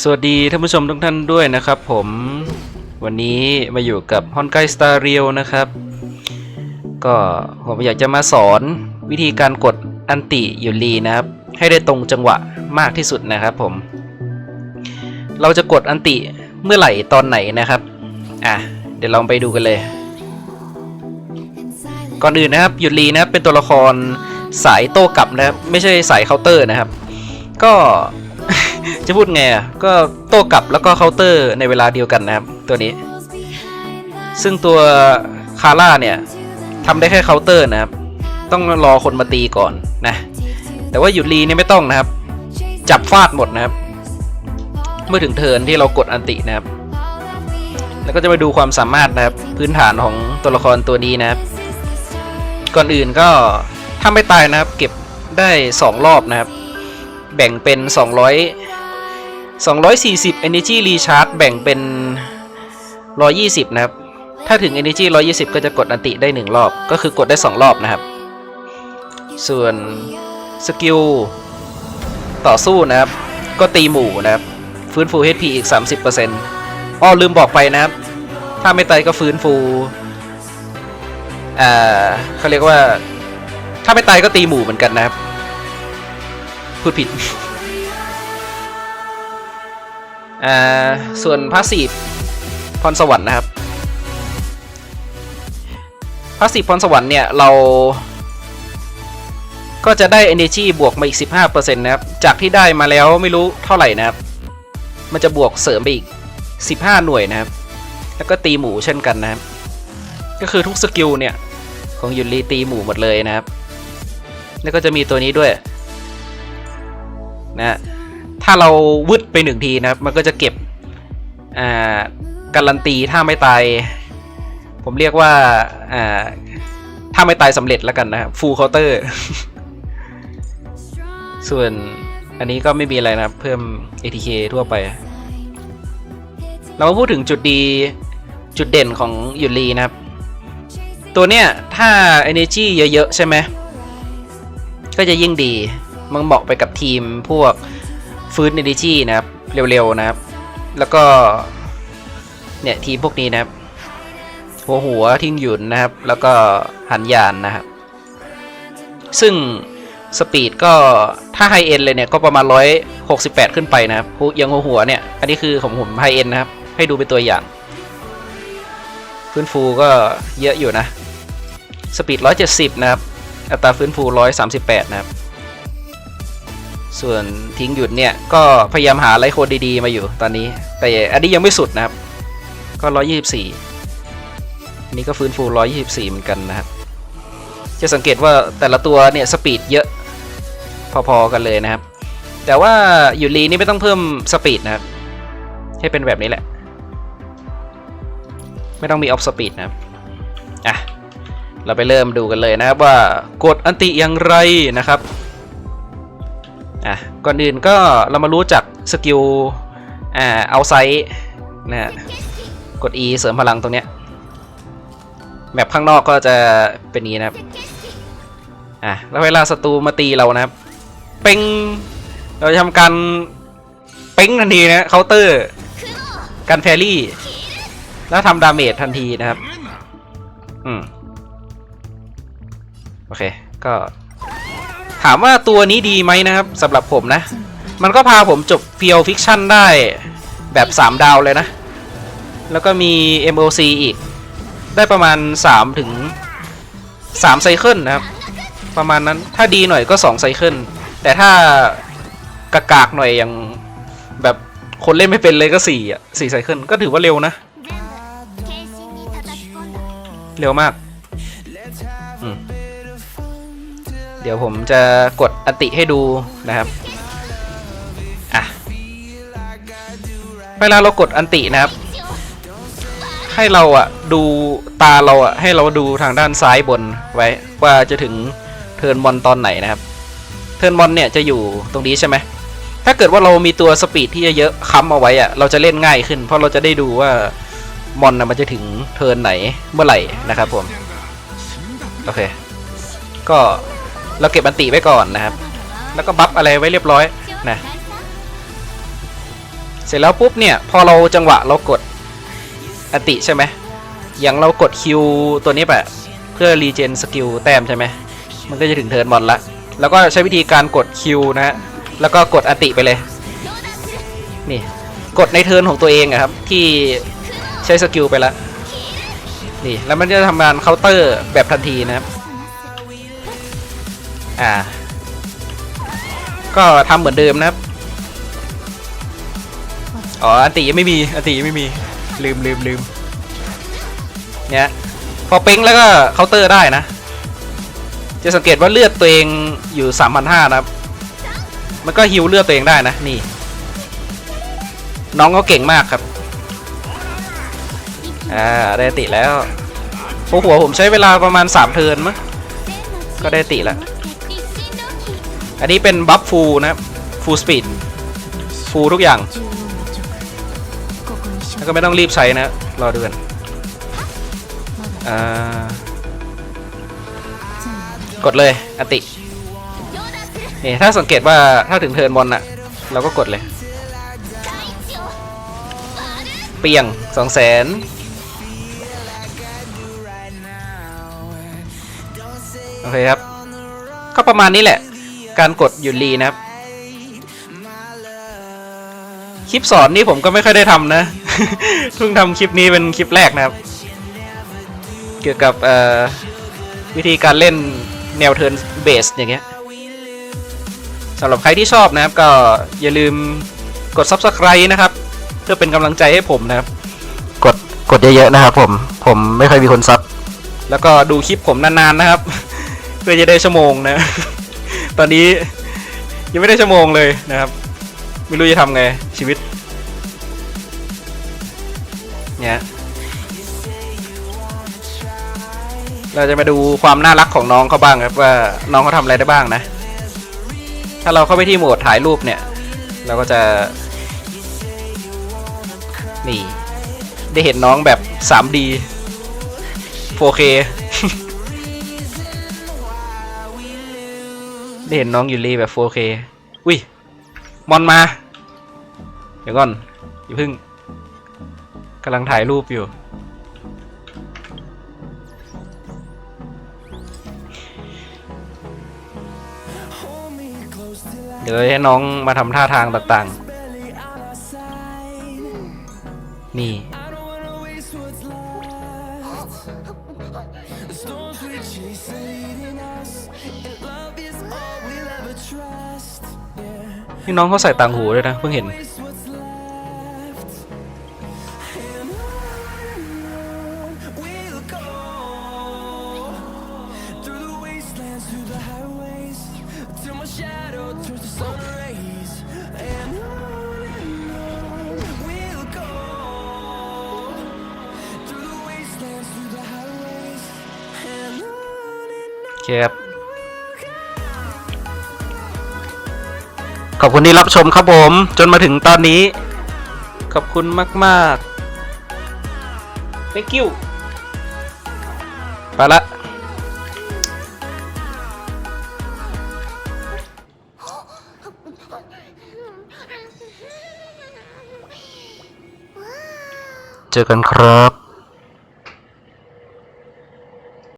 สวัสดีท่านผู้ชมทุกท่านด้วยนะครับผมวันนี้มาอยู่กับฮอนไกสตาร์เรียนะครับ ก็ผมอยากจะมาสอนวิธีการกดอันติยูรีนะครับ ให้ได้ตรงจังหวะมากที่สุดนะครับผม เราจะกดอันติเมื่อไหร่ตอนไหนนะครับอะเดี๋ยวเราไปดูกันเลย ก่อนอื่นนะครับยูรีนะครับเป็นตัวละครสายโต้กลับนะครับไม่ใช่สายเคาน์เตอร์นะครับ ก็ จะพูดไงอะ ก็โต้กลับแล้วก็เคาน์เตอร์ในเวลาเดียวกันนะครับ ตัวนี้ ซึ่งตัวคาร่าเนี่ยทำได้แค่เคาน์เตอร์นะครับ ต้องรอคนมาตีก่อนนะ แต่ว่าหยุดรีเนี่ยไม่ต้องนะครับ จับฟาดหมดนะครับ เมื่อถึงเทิร์นที่เรากดอันตินะครับ แล้วก็จะมาดูความสามารถนะครับ พื้นฐานของตัวละครตัวนี้นะครับ ก่อนอื่นก็ถ้าไม่ตายนะครับ เก็บได้ 2 รอบนะครับ แบ่งเป็น 200 240 energy recharge แบ่งเป็น 120 นะครับ ถ้าถึง energy 120 ก็จะกดอันติได้ 1 รอบ ก็คือกดได้ 2 รอบนะครับ ส่วนสกิลต่อสู้นะครับ ก็ตีหมู่นะครับ ฟื้นฟู HP อีก 30%อ้อลืมบอกไปนะครับ ถ้าไม่ตายก็ฟื้นฟูอ่าเขาเรียกว่า ถ้าไม่ตายก็ตีหมู่เหมือนกันนะครับ พูดผิด อ่าส่วนพาสซีฟพรสวรรค์นะครับพาสซีฟพรสวรรค์เนี่ยเรา ก็จะได้ energy บวกมาอีก 15%นะครับ จากที่ได้มาแล้วไม่รู้เท่าไหร่นะครับ มันจะบวกเสริมไปอีก 15 หน่วยนะครับ แล้วก็ตีหมูเช่นกันนะครับ ก็คือทุกสกิลเนี่ยของยุนรีตีหมูหมดเลยนะครับ แล้วก็จะมีตัวนี้ด้วย นะ ถ้าเราวึดไปหนึ่งทีนะครับ มันก็จะเก็บอ่าการันตีถ้าไม่ตาย ผมเรียกว่าอ่าถ้าไม่ตายสำเร็จแล้วกันนะครับฟูลเคาน์เตอร์ ส่วนอันนี้ก็ไม่มีอะไรนะครับ เพิ่ม ATK ทั่วไป เรามาพูดถึงจุดดีจุดเด่นของยุรีนะครับ ตัวเนี้ยถ้า energy เยอะ ๆ ใช่ไหม ก็จะยิ่งดี มันเหมาะไปกับทีมพวก ฟื้น energy นะครับ เร็วๆนะครับ แล้วก็ เนี่ย ทีมพวกนี้นะครับ หัวหัวทิ้งหยุนนะครับ แล้วก็หันยานนะครับ ซึ่งสปีดก็ถ้าไฮเอ็นเลยเนี่ย ก็ประมาณ 168 ขึ้นไปนะครับยังหัวหัวเนี่ย อันนี้คือของผมไฮเอ็นนะครับ ให้ดูเป็นตัวอย่าง ฟื้นฟูก็เยอะอยู่นะ สปีด 170 นะครับ อัตราฟื้นฟู 138 นะครับ ส่วนทิ้งหยุดเนี่ยก็พยายามหาไลโคนดีๆมาอยู่ตอนนี้ แต่อันนี้ยังไม่สุดนะครับ ก็ 124อันนี้ก็ฟื้นฟู 124 เหมือนกันนะครับ จะสังเกตว่าแต่ละตัวเนี่ยสปีดเยอะพอๆกันเลยนะครับ แต่ว่าอยู่ลีนี่ไม่ต้องเพิ่มสปีดนะครับ ให้เป็นแบบนี้แหละ ไม่ต้องมีออฟสปีดนะครับอะเราไปเริ่มดูกันเลยนะครับว่ากดอันติอย่างไรนะครับ อะก่อนอื่นก็เรามารู้จักสกิลอ่าเอาไซส์นะฮะกด E เสริมพลังตรงเนี้ยแมปข้างนอกก็จะเป็นนี้นะครับอะแล้วเวลาศัตรูมาตีเรานะครับเป้งเราจะทำการเป้งทันทีนะเคาน์เตอร์การแฟรี่ แล้วทำดาเมจทันทีนะครับ อืม โอเค ก็ ถามว่าตัวนี้ดีไหมนะครับสำหรับผมนะ มันก็พาผมจบเฟียลฟิกชันได้แบบ 3 ดาวเลยนะ แล้วก็มี MOC อีก ได้ประมาณ 3 ถึง3ไซเคิลนะครับ ประมาณนั้นถ้าดีหน่อยก็ 2 ไซเคิลแต่ถ้ากากากหน่อยอย่างแบบคนเล่นไม่เป็นเลยก็4อะ4ไซเคิลก็ถือว่าเร็วนะ เร็วมาก เดี๋ยวผมจะกดอติให้ดูนะครับอะเวลาเรากดอันตินะครับ ให้เราอะดูตาเราอะให้เราดูทางด้านซ้ายบนไว้ว่าจะถึงเทิร์นบอลตอนไหนนะครับ เทิร์นบอลเนี่ยจะอยู่ตรงนี้ใช่ไหมถ้าเกิดว่าเรามีตัวสปีดที่เยอะๆค้ำเอาไว้อะเราจะเล่นง่ายขึ้น เพราะเราจะได้ดูว่ามอนนะมันจะถึงเทิร์นไหนเมื่อไหร่นะครับผม โอเค ก็ เราเก็บอันติไว้ก่อนนะครับ แล้วก็บัฟอะไรไว้เรียบร้อยนะเสร็จแล้วปุ๊บเนี่ยพอเราจังหวะเรากดอติใช่ไหมอย่างเรากดคิวตัวนี้ไปเพื่อรีเจนสกิลแต้มใช่ไหมมันก็จะถึงเทิร์นบอลละแล้วก็ใช้วิธีการกดคิวนะฮะแล้วก็กดอติไปเลยนี่กดในเทิร์นของตัวเองอะครับที่ใช้สกิลไปแล้วนี่แล้วมันจะทำงานเคาน์เตอร์แบบทันทีนะครับ อ่า ก็ทำเหมือนเดิมนะครับ อ๋ออติยังไม่มีอติยังไม่มี ลืมลืมลืมเนี่ยพอเป้งแล้วก็เคาน์เตอร์ได้นะ จะสังเกตว่าเลือดตัวเองอยู่ 3,500นะครับ มันก็ฮิวเลือดตัวเองได้นะ นี่ น้องก็เก่งมากครับ อ่า ได้ติแล้วโอ้หัวผมใช้เวลาประมาณ 3 เทิร์นมั้งก็ได้ติแล้ว อันนี้เป็นบัฟฟูลนะครับฟูลสปีดฟูลทุกอย่าง แล้วก็ไม่ต้องรีบใช้นะ รอดูกันอกดเลยอตินี่ถ้าสังเกตว่าถ้าถึงเทิร์นบอลน่ะ เราก็กดเลย เปียงสองแสนโอเคครับ ก็ประมาณนี้แหละ การกดหยุดรีนะครับ คลิปสอนนี่ผมก็ไม่ค่อยได้ทำนะเพิ่งทำคลิปนี้เป็นคลิปแรกนะครับ เกี่ยวกับเอ่อวิธีการเล่นแนวเทิร์นเบสอย่างเงี้ยสำหรับใครที่ชอบนะครับก็อย่าลืมกด Subscribe นะครับ เพื่อเป็นกำลังใจให้ผมนะครับ กดกดเยอะๆนะครับผม ผมไม่ค่อยมีคนซับ แล้วก็ดูคลิปผมนานๆนะครับ เพื่อจะได้ชั่วโมงนะ ตอนนี้ยังไม่ได้ชั่วโมงเลยนะครับ ไม่รู้จะทำไงชีวิต เนี่ย เราจะมาดูความน่ารักของน้องเขาบ้างครับว่าน้องเขาทำอะไรได้บ้างนะ ถ้าเราเข้าไปที่โหมดถ่ายรูปเนี่ย เราก็จะ นี่ ได้เห็นน้องแบบ 3D 4K ได้เห็นน้องยูรีแบบ 4K อุ้ยมอนมา เดี๋ยวก่อนอย่าเพึ่งกำลังถ่ายรูปอยู่ เดี๋ยวให้น้องมาทำท่าทางต่างๆ นี่ นี่น้องเขาใส่ต่างหูด้วยนะ เพิ่งเห็น เคครับขอบคุณที่รับชมครับผม จนมาถึงตอนนี้ ขอบคุณมากๆ thank you ไปละเจอกันครับ